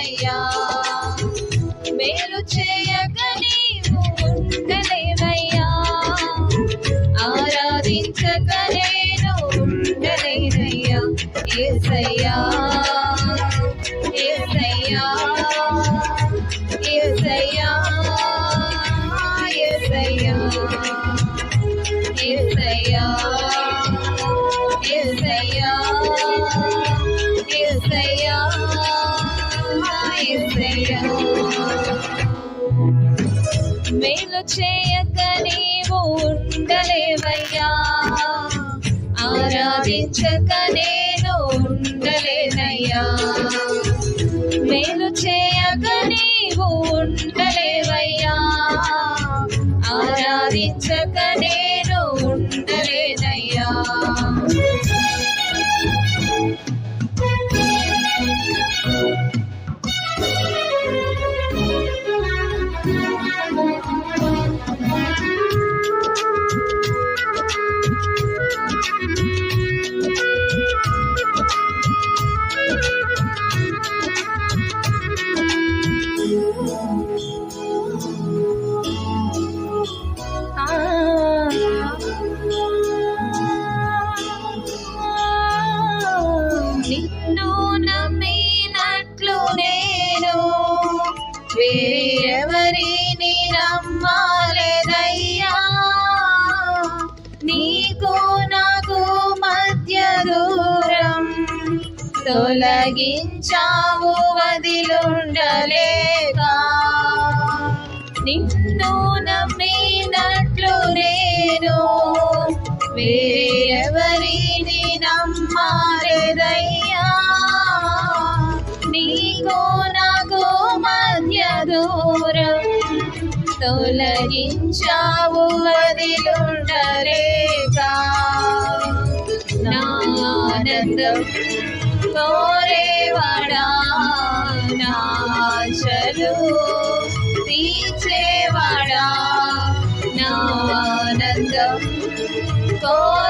చేయునయ్యా మేలు చేయ. చేయక నీవు ఉండలేవయ్యా. ఆరాధించక నేను ఉండలేనయ్యా మేలు చేయక నీవు ఉండలేవయ్యా. ఆరాధించక వేరెవరిని నమ్మాలేదయ్యా? నీకు నాకు మధ్య దూరం తొలగించావు వదిలుండలేక. నిన్ను నమ్మినట్లు నేను వేరెవరిని తొలగించావు వదిలుండలేక. నా ఆనందం కోరేవాడా నాశలు తీర్చేవాడా? నా ఆనందం కోరే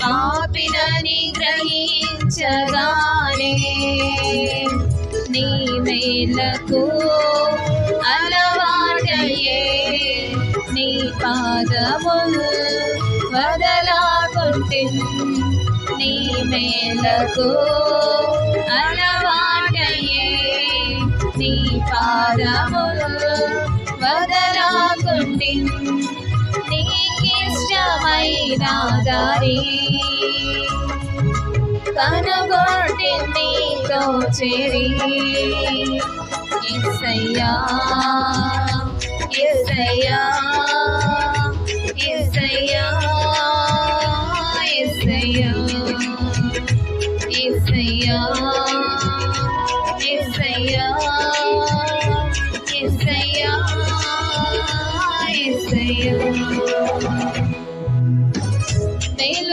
పాపినని గ్రహించగానే నీ మేలకు అలవాటయే నీ పాదములు వదలాకుంటే నీ మేలకు అలవాటయే నీ పాదములు వదల కనులపై రాజారి కనగొట్టి నీతో చేరి ఎస్సయ్యా